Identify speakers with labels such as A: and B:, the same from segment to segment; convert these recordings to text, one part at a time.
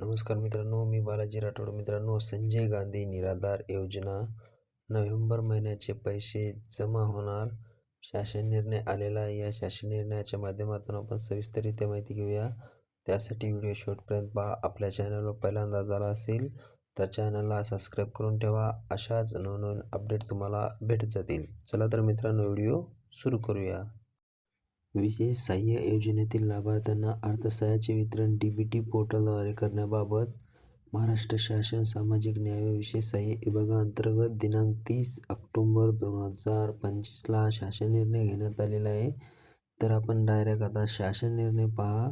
A: नमस्कार मित्रांनो मी बालाजी राठोड मित्रांनो संजय गांधी निराधार योजना नोव्हेंबर महिन्याचे पैसे जमा होणार शासन निर्णय आलेला या शासन निर्णयाच्या माध्यमातून आपण सविस्तररित्या माहिती घेऊया त्यासाठी व्हिडिओ शूटपर्यंत पहा आपल्या चॅनलवर पहिल्यांदा झाला असेल तर चॅनलला सबस्क्राईब करून ठेवा अशाच नवनवीन अपडेट तुम्हाला भेटत जातील चला तर मित्रांनो व्हिडिओ सुरू करूया विशेष सहाय्य योजनेतील लाभार्थ्यांना अर्थसहाय्याचे वितरण डी.बी.टी पोर्टलद्वारे करण्याबाबत महाराष्ट्र शासन सामाजिक न्याय व विशेष सहाय्य विभागाअंतर्गत दिनांक तीस ऑक्टोंबर दोन हजार पंचवीसला शासन निर्णय घेण्यात आलेला आहे तर आपण डायरेक्ट आता शासन निर्णय पहा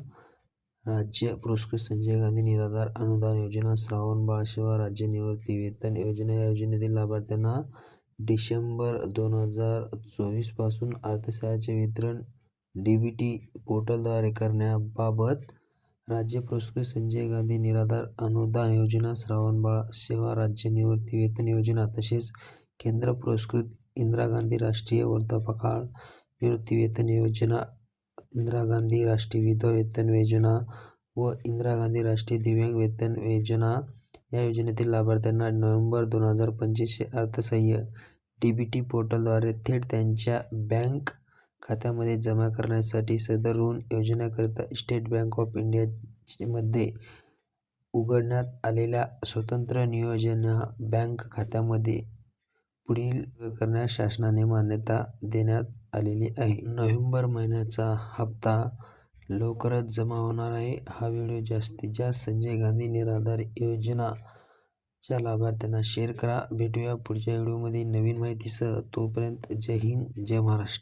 A: राज्य पुरस्कृत संजय गांधी निराधार अनुदान योजना श्रावण बाळसेवा राज्य निवृत्ती वेतन योजना या योजनेतील लाभार्थ्यांना डिसेंबर दोन हजार चोवीसपासून अर्थसहाय्याचे वितरण टी पोर्टलद्वारे करण्याबाबत राज्य पुरस्कृत संजय गांधी निराधार अनुदान योजना, श्रावणबाळ सेवा राज्य निवृत्ती वेतन योजना तसेच केंद्र पुरस्कृत इंदिरा गांधी राष्ट्रीय वृद्धापकाळ वेतन योजना, इंदिरा गांधी राष्ट्रीय विधवा वेतन योजना व इंदिरा गांधी राष्ट्रीय दिव्यांग वेतन योजना या योजनेतील लाभार्थ्यांना नोव्हेंबर दोन हजार पंचवीसचे अर्थसहाय्य टी पोर्टलद्वारे थेट त्यांच्या बँक खात्यामध्ये जमा करण्यासाठी सदर ऋण योजनेकरिता स्टेट बँक ऑफ इंडियामध्ये उघडण्यात आलेल्या स्वतंत्र नियोजन बँक खात्यामध्ये पुढील करण्यास शासनाने मान्यता देण्यात आलेली आहे नोव्हेंबर महिन्याचा हप्ता लवकरच जमा होणार आहे हा व्हिडिओ जास्तीत जास्त संजय गांधी निराधार योजना च्या लाभार्थ्यांना शेअर करा भेटूया पुढच्या व्हिडिओमध्ये नवीन माहितीसह तोपर्यंत जय हिंद जय महाराष्ट्र